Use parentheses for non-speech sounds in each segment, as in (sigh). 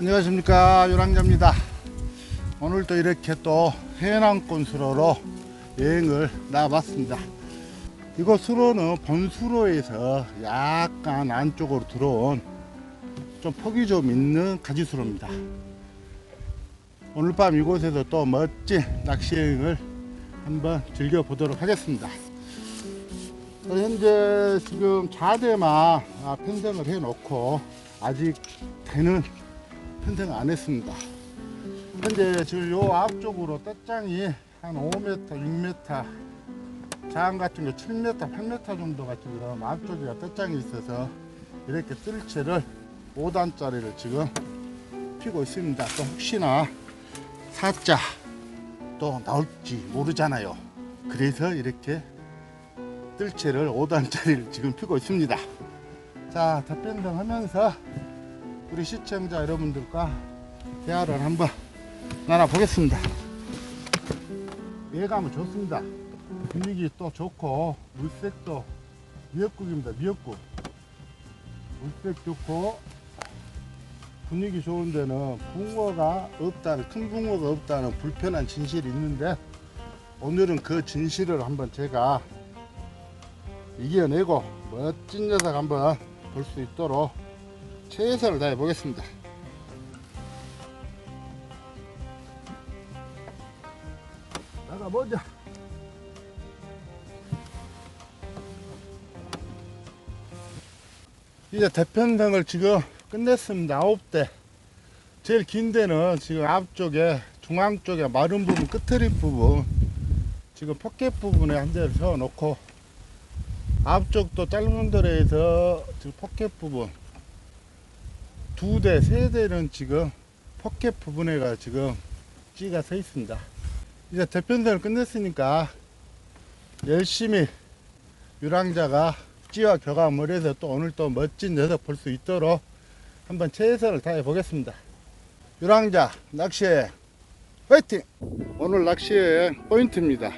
안녕하십니까 유랑자입니다. 오늘도 이렇게 또 해남권 수로로 여행을 나와봤습니다. 이곳 수로는 본수로에서 약간 안쪽으로 들어온 좀 폭이 좀 있는 가지수로입니다. 오늘 밤 이곳에서 또 멋진 낚시 여행을 한번 즐겨보도록 하겠습니다. 어, 현재 지금 자대만 아, 편성을 해놓고 아직 대는 편성을 안 했습니다. 현재 지금 요 앞쪽으로 떼장이 한 5m, 6m, 장 같은 거 7m, 8m 정도가 지금 앞쪽에 떼장이 있어서 이렇게 뜰채를 5단짜리를 지금 피고 있습니다. 또 혹시나 사자 또 나올지 모르잖아요. 그래서 이렇게 뜰채를 5단짜리를 지금 피고 있습니다. 자, 답변등 하면서 우리 시청자 여러분들과 대화를 한번 나눠보겠습니다. 예감은 좋습니다. 분위기 또 좋고, 물색도 미역국입니다. 미역국. 물색 좋고, 분위기 좋은 데는 붕어가 없다는, 큰 붕어가 없다는 불편한 진실이 있는데, 오늘은 그 진실을 한번 제가 이겨내고 멋진 녀석 한번 볼 수 있도록 최선을 다해 보겠습니다. 나가 보자. 이제 대편성을 지금 끝냈습니다. 아홉 대. 제일 긴 데는 지금 앞쪽에 중앙 쪽에 마른 부분 끝트리 부분 지금 포켓 부분에 한 대를 세워 놓고 앞쪽도 짧은 데에서 지금 포켓 부분 두 대, 세 대는 지금 포켓 부분에가 지금 찌가 서 있습니다. 이제 대편선을 끝냈으니까 열심히 유랑자가 찌와 교감을 해서 또 오늘 또 멋진 녀석 볼 수 있도록 한번 최선을 다해 보겠습니다. 유랑자 낚시여행 화이팅! 오늘 낚시여행 포인트입니다.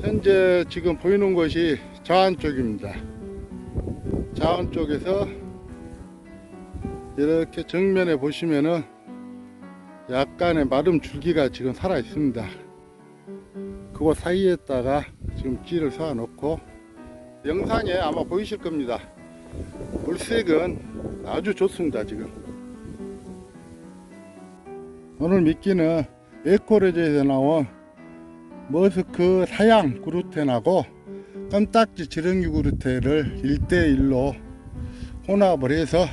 현재 지금 보이는 곳이 자안 쪽입니다. 자안 쪽에서 이렇게 정면에 보시면은 약간의 마름 줄기가 지금 살아 있습니다. 그거 사이에다가 지금 찌를 사 놓고 영상에 아마 보이실 겁니다. 물색은 아주 좋습니다. 지금 오늘 미끼는 에코레저에서 나온 머스크 사양 그루텐하고 껌딱지 지렁이 그루텐을 1대1로 혼합을 해서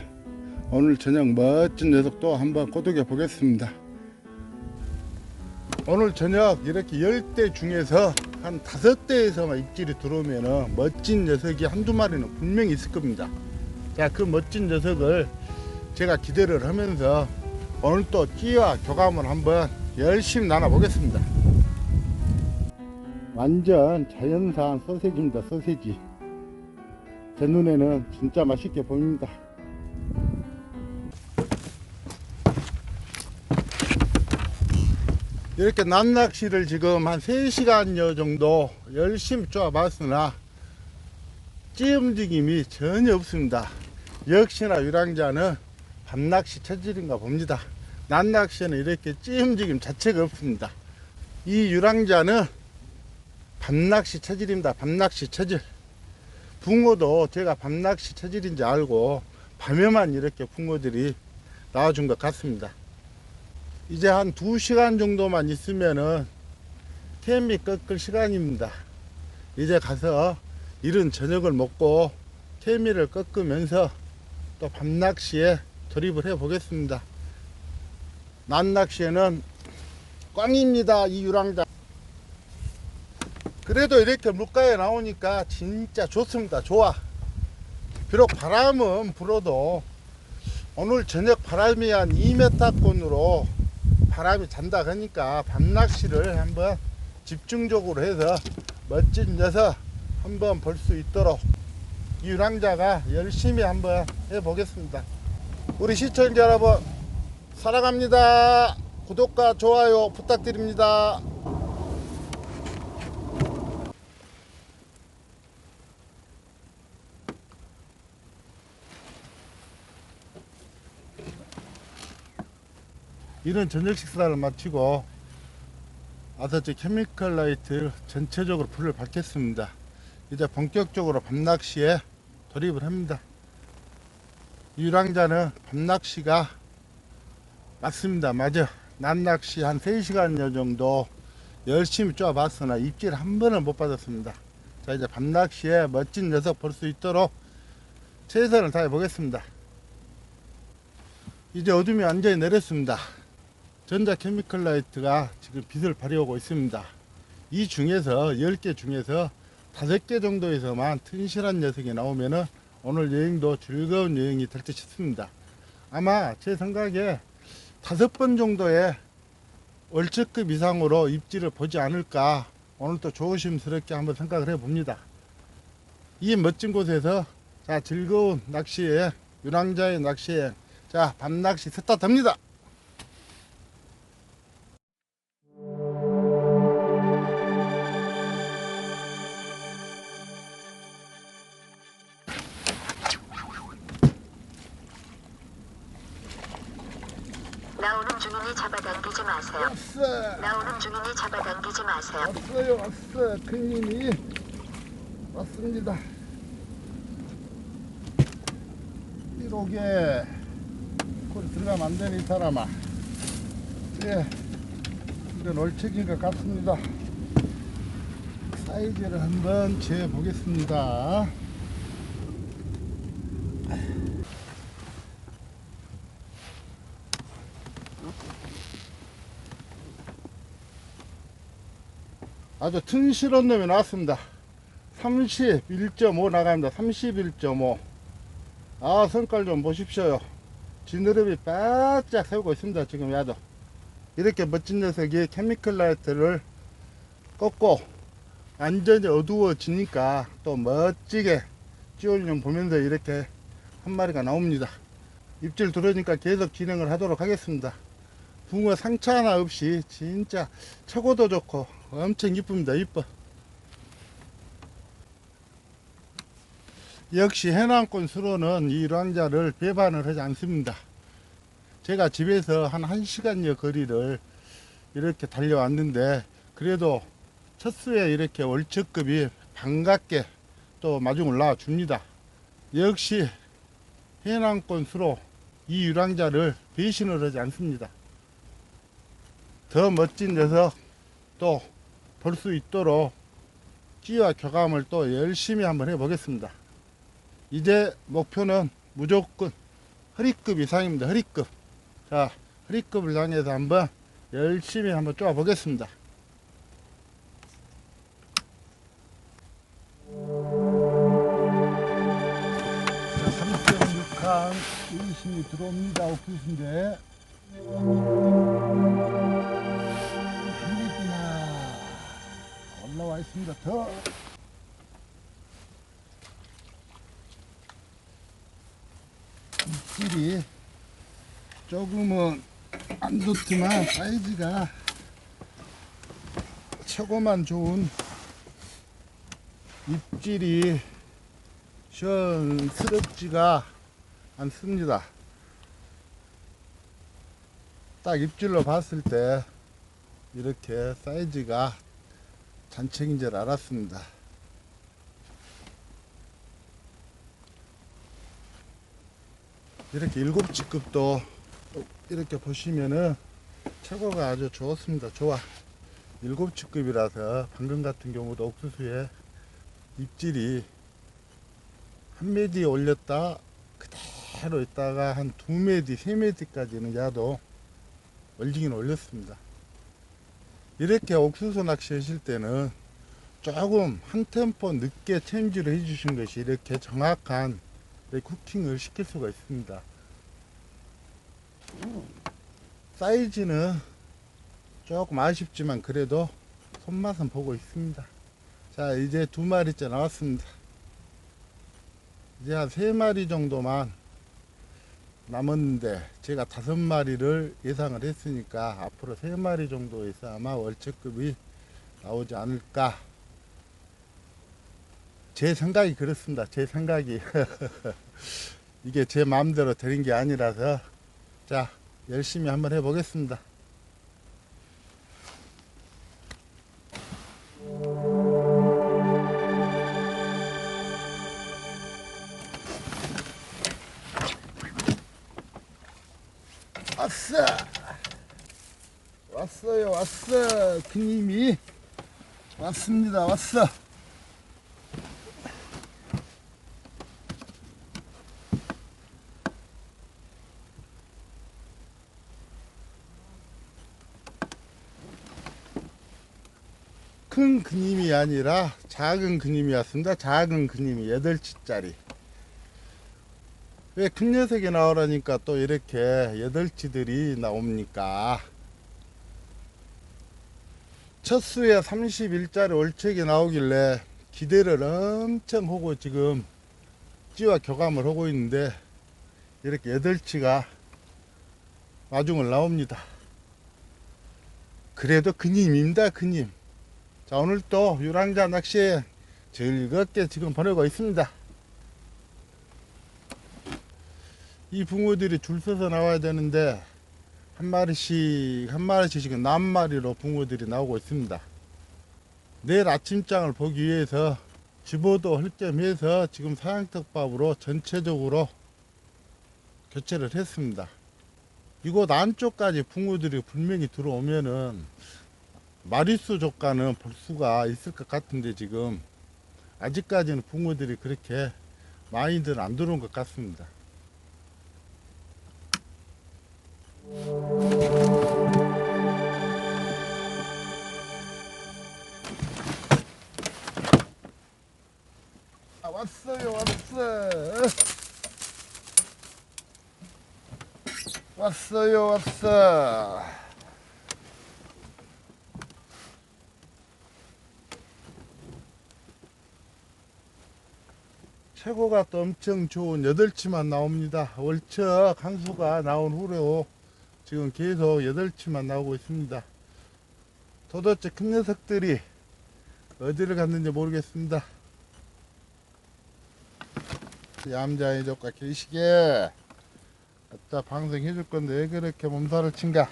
오늘 저녁 멋진 녀석도 한번 꼬드겨 보겠습니다. 오늘 저녁 이렇게 10대 중에서 한 5대에서만 입질이 들어오면 멋진 녀석이 한두 마리는 분명히 있을 겁니다. 자, 그 멋진 녀석을 제가 기대를 하면서 오늘 또 찌와 교감을 한번 열심히 나눠보겠습니다. 완전 자연산 소세지입니다, 소세지. 제 눈에는 진짜 맛있게 보입니다. 이렇게 남낚시를 지금 한 3시간여 정도 열심히 쪼아봤으나 찌 움직임이 전혀 없습니다. 역시나 유랑자는 밤낚시 체질인가 봅니다. 낮낚시는 이렇게 찌 움직임 자체가 없습니다. 이 유랑자는 밤낚시 체질입니다. 밤낚시 체질. 붕어도 제가 밤낚시 체질인지 알고 밤에만 이렇게 붕어들이 나와준 것 같습니다. 이제 한 2시간 정도만 있으면은 캠이 꺾을 시간입니다. 이제 가서 이른 저녁을 먹고 케미를 꺾으면서 또 밤낚시에 돌입을 해 보겠습니다. 낮낚시에는 꽝입니다. 이 유랑자. 그래도 이렇게 물가에 나오니까 진짜 좋습니다. 좋아. 비록 바람은 불어도 오늘 저녁 바람이 한 2m권으로 바람이 잔다 하니까 밤낚시를 한번 집중적으로 해서 멋진 녀석 한번 볼 수 있도록 이 유랑자가 열심히 한번 해보겠습니다. 우리 시청자 여러분 사랑합니다. 구독과 좋아요 부탁드립니다. 이런 저녁 식사를 마치고 아서지 케미컬 라이트 전체적으로 불을 밝혔습니다. 이제 본격적으로 밤낚시에 돌입을 합니다. 유랑자는 밤낚시가 맞습니다. 맞아. 낮낚시 한 3시간여 정도 열심히 쪼아봤으나 입질 한 번은 못 받았습니다. 자, 이제 밤낚시에 멋진 녀석 볼 수 있도록 최선을 다해 보겠습니다. 이제 어둠이 완전히 내렸습니다. 전자 케미컬 라이트가 지금 빛을 발휘하고 있습니다. 이 중에서 10개 중에서 5개 정도에서만 튼실한 녀석이 나오면은 오늘 여행도 즐거운 여행이 될 듯 싶습니다. 아마 제 생각에 다섯 번 정도의 월척급 이상으로 입질을 보지 않을까 오늘도 조심스럽게 한번 생각을 해 봅니다. 이 멋진 곳에서 자 즐거운 낚시에 유랑자의 낚시에 자 밤낚시 스타트합니다. 잡아당기지 마세요. 왔어요 왔어 큰님이 왔습니다. 1호게 거기 들어가면 안이 사람아. 예, 이건 올책인 것 같습니다. 사이즈를 한번 재보겠습니다. 아주 튼실한 놈이 나왔습니다. 31.5 나갑니다. 31.5. 아, 성깔 좀 보십시오요. 지느러미 바짝 세우고 있습니다. 지금 야도. 이렇게 멋진 녀석이 케미컬 라이트를 꺾고 완전히 어두워지니까 또 멋지게 찌올림 보면서 이렇게 한 마리가 나옵니다. 입질 들어오니까 계속 진행을 하도록 하겠습니다. 붕어 상처 하나 없이 진짜 최고도 좋고 엄청 이쁩니다. 이뻐. 역시 해남권 수로는 이 랑자를 배반을 하지 않습니다. 제가 집에서 한 1시간여 거리를 이렇게 달려왔는데 그래도 첫 수에 이렇게 월척급이 반갑게 또 마중 올라와 줍니다. 역시 해남권 수로 이 유랑자를 배신을 하지 않습니다. 더 멋진 녀석 또 볼 수 있도록 끼와 교감을 또 열심히 한번 해보겠습니다. 이제 목표는 무조건 허리급 이상입니다. 허리급. 자, 허리급을 향해서 한번 열심히 한번 쪼아 보겠습니다. 자, 3.6칸 의심이 들어옵니다. 옥수수인데. 있습니다. 더. 입질이 조금은 안 좋지만 사이즈가 최고만 좋은 입질이 시원스럽지가 않습니다. 딱 입질로 봤을 때 이렇게 사이즈가 잔챙인 줄 알았습니다. 이렇게 일곱 직급도 이렇게 보시면은 최고가 아주 좋습니다. 좋아. 일곱 직급이라서 방금 같은 경우도 옥수수에 입질이 한 메디 올렸다 그대로 있다가 한 두 메디, 세 메디까지는 야도 올리긴 올렸습니다. 이렇게 옥수수 낚시 하실 때는 조금 한 템포 늦게 챔질을 해주신 것이 이렇게 정확한 쿠킹을 시킬 수가 있습니다. 사이즈는 조금 아쉽지만 그래도 손맛은 보고 있습니다. 자 이제 두 마리째 나왔습니다. 이제 한 세 마리 정도만 남았는데 제가 다섯 마리를 예상을 했으니까 앞으로 세 마리 정도에서 아마 월척급이 나오지 않을까. 제 생각이 그렇습니다. 제 생각이. (laughs) 이게 제 마음대로 되는 게 아니라서 자 열심히 한번 해보겠습니다. 왔어! 왔어요, 왔어! 그님이 왔습니다, 왔어! 큰 그님이 아니라 작은 그님이었습니다. 작은 그님이 8치짜리. 왜큰 녀석이 나오라니까 또 이렇게 8치들이 나옵니까? 첫 수에 31짜리 올책이 나오길래 기대를 엄청 하고 지금 찌와 교감을 하고 있는데 이렇게 8치가 마중을 나옵니다. 그래도 그님입니다, 그님. 자 오늘 또 유랑자 낚시에 즐겁게 지금 보내고 있습니다 이 붕어들이 줄 서서 나와야 되는데 한 마리씩 한 마리씩 지금 낱마리로 붕어들이 나오고 있습니다 내일 아침장을 보기 위해서 집어도 헐점해서 지금 사양떡밥으로 전체적으로 교체를 했습니다 이곳 안쪽까지 붕어들이 분명히 들어오면은 마리수 조가는 볼 수가 있을 것 같은데 지금 아직까지는 붕어들이 그렇게 많이들 안 들어온 것 같습니다. 아, 왔어요 왔어 왔어요 왔어. 최고가 또 엄청 좋은 8치만 나옵니다. 월척 한 수가 나온 후로 지금 계속 8치만 나오고 있습니다. 도대체 큰 녀석들이 어디를 갔는지 모르겠습니다. 얌자의 조카 계시게 갖다 방송해 줄 건데 왜 그렇게 몸살을 친가?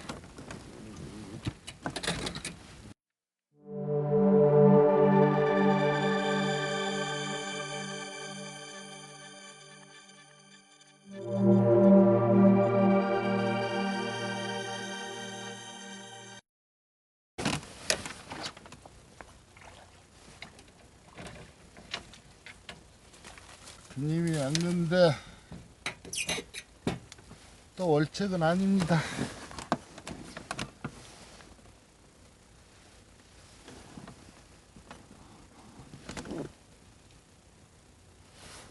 님이 왔는데 또 월책은 아닙니다.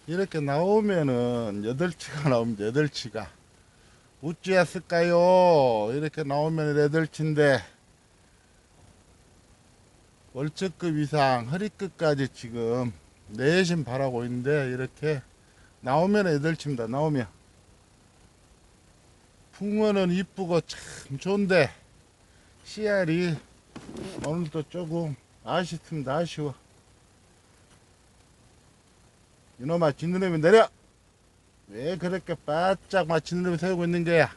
이렇게 나오면은 여덟 치가 나옵니다. 여덟 치가 우찌였을까요? 이렇게 나오면 여덟 치인데 월척급 이상 허리끝까지 지금 내심 바라고 있는데 이렇게 나오면 애들 칩니다. 나오면. 풍어는 이쁘고 참 좋은데 씨알이 오늘도 조금 아쉽습니다 아쉬워. 이놈아 진느놈이 내려! 왜 그렇게 바짝 막 진느놈이 세우고 있는 거야?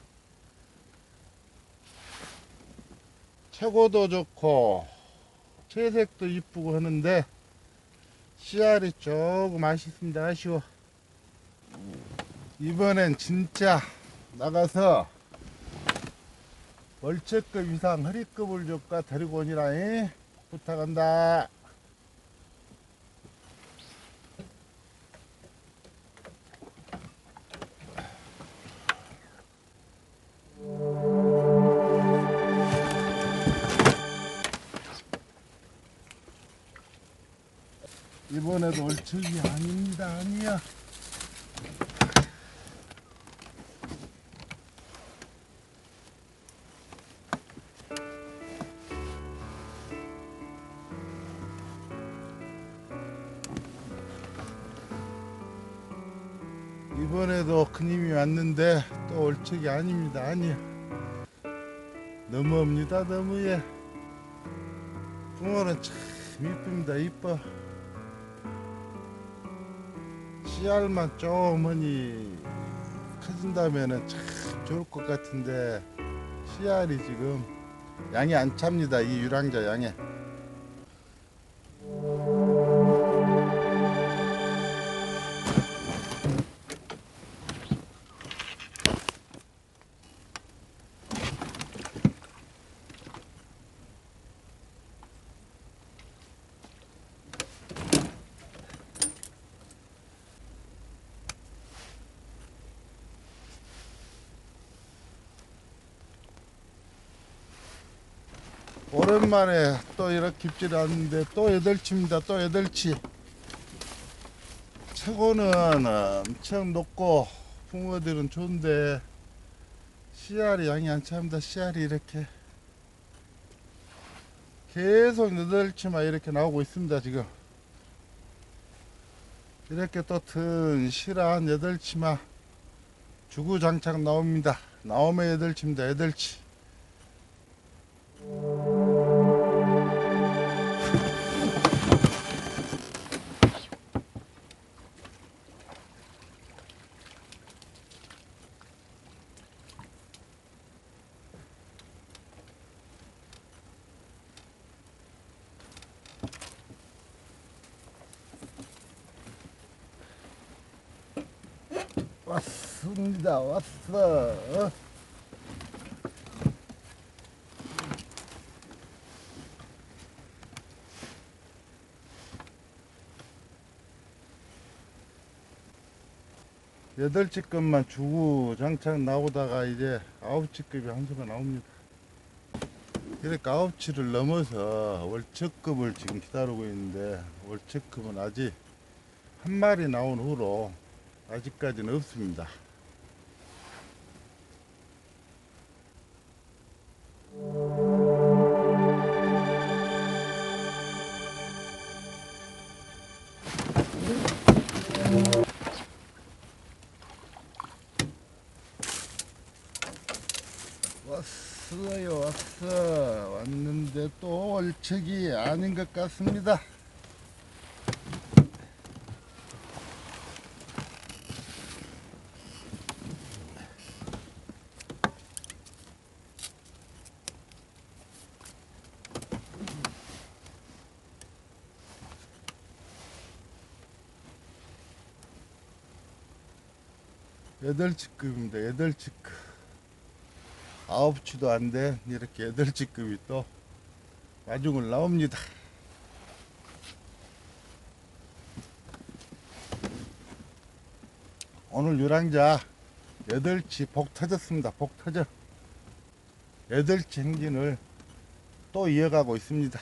최고도 좋고 채색도 이쁘고 하는데 씨알이 조금 아쉽습니다. 아쉬워. 이번엔 진짜 나가서 월척급 이상 허리급을 조까 데리고 오니라 잉? 부탁한다. 이번에도 월척이 아닙니다. 아니야. 이번에도 그님이 왔는데 또 월척이 아닙니다. 아니야. 너무합니다. 너무해. 붕어는 참 이쁩니다. 이뻐. 씨알만 조금만이 커진다면은 참 좋을 것 같은데 씨알이 지금 양이 안 찹니다. 이 유랑자 양에. 오랜만에 또 이렇게 입질 왔는데 또 여덟치입니다. 또 여덟치. 최고는 엄청 높고 붕어들은 좋은데 씨알이 양이 안 찹니다. 씨알이 이렇게 계속 여덟치만 이렇게 나오고 있습니다. 지금 이렇게 또 튼실한 여덟치만 주구장창 나옵니다. 나오면 여덟치입니다. 여덟치. 왔습니다. 왔어. 여덟 찌급만 주고 장창 나오다가 이제 아홉 찌급이 한 수가 나옵니다. 이렇게 아홉 치를 넘어서 월척급을 지금 기다리고 있는데 월척급은 아직 한 마리 나온 후로 아직까지는 없습니다. 아닌 것 같습니다. 여덟 치급입니다. 여덟 치급. 아홉 치도 안 돼. 이렇게 여덟 치급이 또 마중을 나옵니다. 오늘 유랑자 여덟 치복 터졌습니다. 복 터져. 여덟 치 행진을 또 이어가고 있습니다.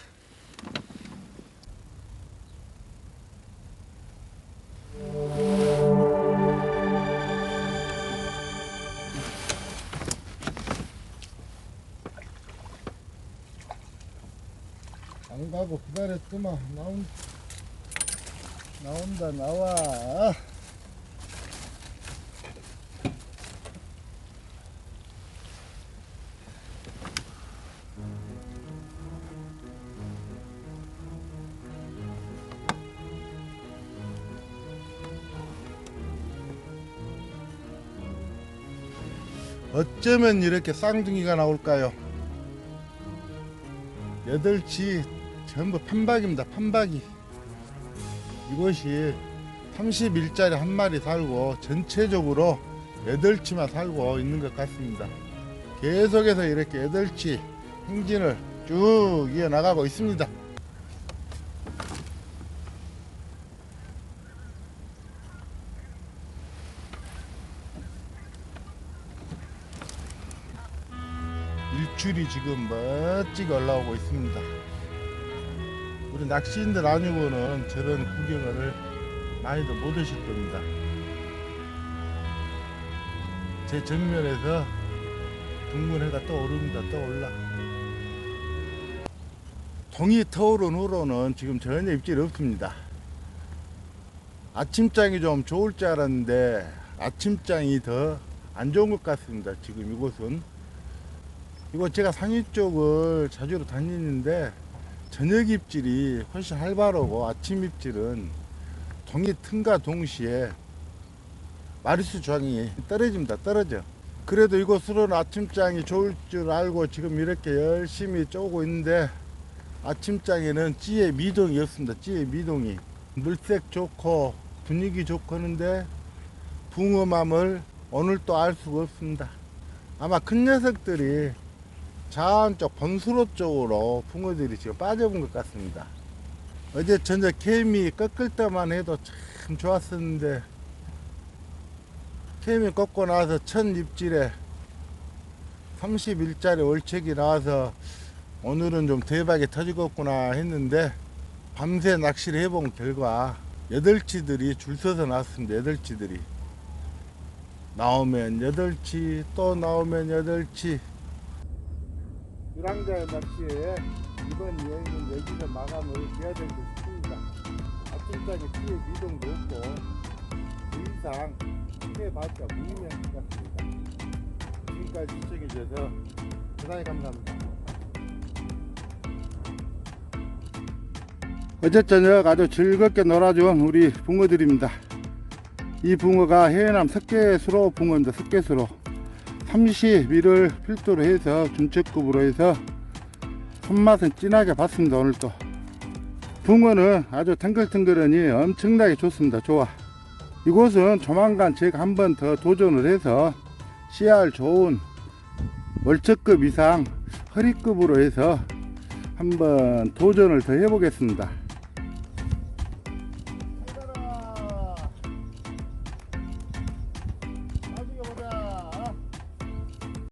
안 가고 기다렸더만 나온 나온다 나와 어쩌면 이렇게 쌍둥이가 나올까요? 여덟치 전부 판박입니다. 판박이. 이것이 30일짜리 한 마리 살고 전체적으로 8치만 살고 있는 것 같습니다. 계속해서 이렇게 8치 행진을 쭉 이어나가고 있습니다. 일출이 지금 멋지게 올라오고 있습니다. 우리 낚시인들 아니고는 저런 구경을 많이도 못 오실 겁니다. 제 정면에서 둥근 해가 떠오릅니다. 떠올라. 동이 터오른 후로는 지금 전혀 입질이 없습니다. 아침장이 좀 좋을 줄 알았는데 아침장이 더 안 좋은 것 같습니다. 지금 이곳은. 이거 제가 상위 쪽을 자주로 다니는데 저녁 입질이 훨씬 활발하고 아침 입질은 동이 틈과 동시에 마리수 조항이 떨어집니다. 떨어져. 그래도 이곳으로는 아침장이 좋을 줄 알고 지금 이렇게 열심히 쪼고 있는데 아침장에는 찌의 미동이 없습니다. 찌의 미동이. 물색 좋고 분위기 좋고 하는데 붕어맘을 오늘 또 알 수가 없습니다. 아마 큰 녀석들이 자한쪽 번수로 쪽으로 붕어들이 지금 빠져본 것 같습니다. 어제 저녁 개미 꺾을 때만 해도 참 좋았었는데 개미 꺾고 나서 첫 입질에 30일짜리 월책이 나와서 오늘은 좀 대박이 터지겠구나 했는데 밤새 낚시를 해본 결과 여덟치들이 줄 서서 나왔습니다. 여덟치들이 나오면 여덟치 또 나오면 여덟치 유랑자의 낚시에 이번 여행은 여기서 마감을 해야 될것 싶습니다. 아침까지 피해 미동도 없고 더 이상 해봤자 무의미한 것 같습니다. 지금까지 시청해주셔서 대단히 감사합니다. 어제 저녁 아주 즐겁게 놀아준 우리 붕어들입니다. 이 붕어가 해남 석계수로 붕어입니다. 석계수로 30일을 필두로 해서 준척급으로 해서 손맛은 진하게 봤습니다. 오늘 또 붕어는 아주 탱글탱글하니 엄청나게 좋습니다. 좋아. 이곳은 조만간 제가 한 번 더 도전을 해서 CR 좋은 월척급 이상 허리급으로 해서 한번 도전을 더 해보겠습니다.